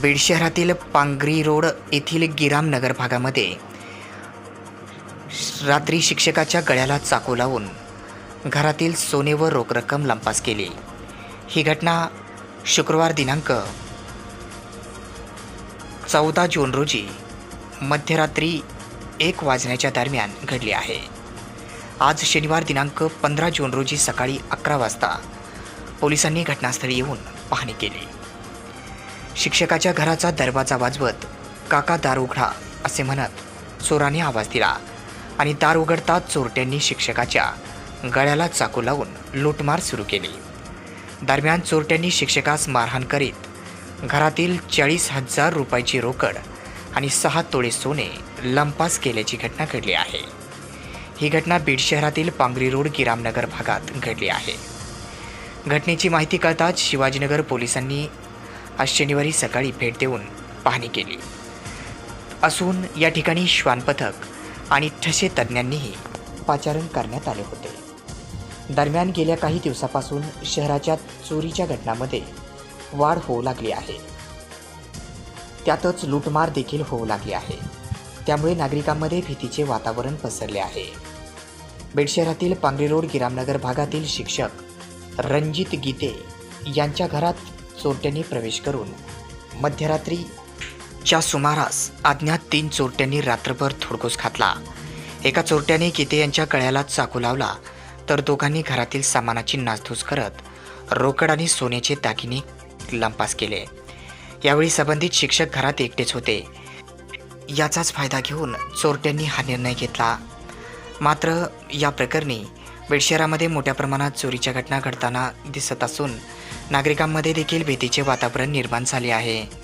बीड शहरातील पांगरी रोड येथील गिराम नगर भागामध्ये रात्री शिक्षकाच्या गळ्याला चाकू लावून घरातील सोने व रोख रक्कम लंपास केली. ही घटना शुक्रवार दिनांक चौदा जून रोजी मध्यरात्री एक वाजण्याच्या दरम्यान घडली आहे. आज शनिवार दिनांक पंधरा जून रोजी सकाळी अकरा वाजता पोलिसांनी घटनास्थळी येऊन पाहणी केली. शिक्षकाच्या घराचा दरवाजा वाजवत काका दार उघडा असे म्हणत चोराने आवाज दिला आणि दार उघडताच चोरट्यांनी शिक्षकाच्या गळ्याला चाकू लावून लूटमार सुरू केली. दरम्यान चोरट्यांनी शिक्षकास मारहाण करीत घरातील चाळीस हजार रुपयाची रोकड आणि सहा तोळे सोने लंपास केल्याची घटना घडली आहे. ही घटना बीड शहरातील पांगरी रोड गिरामनगर भागात घडली आहे. घटनेची माहिती कळताच शिवाजीनगर पोलिसांनी आज शनिवारी सकाळी भेट देऊन पाहणी केली. असून या ठिकाणी श्वानपथक आणि ठसे तज्ज्ञांनीही पाचारण करण्यात आले होते. दरम्यान गेल्या काही दिवसापासून शहराच्या चोरीच्या घटनांमध्ये वाढ होऊ लागली आहे. त्यातच लूटमार देखील होऊ लागली आहे. त्यामुळे नागरिकांमध्ये भीतीचे वातावरण पसरले आहे. बीड शहरातील पांगरी रोड गिरामनगर भागातील शिक्षक रणजित गीते यांच्या घरात चोरट्यांनी प्रवेश करून मध्यरात्रीच्या सुमारास अज्ञात तीन चोरट्यांनी रात्रभर थोडकोस घातला एका चोरट्याने किते यांच्या गळ्याला चाकू लावला तर दोघांनी घरातील सामानाची नासधूस करत रोकड आणि सोन्याचे दागिने लंपास केले. यावेळी संबंधित शिक्षक घरात एकटेच होते. याचाच फायदा घेऊन चोरट्यांनी हा निर्णय घेतला. मात्र या प्रकरणी बेडशेरामध्ये मोठ्या प्रमाणात चोरीच्या घटना घडताना दिसत असून नागरिकांमध्ये देखील भीतीचे वातावरण निर्माण झाले आहे.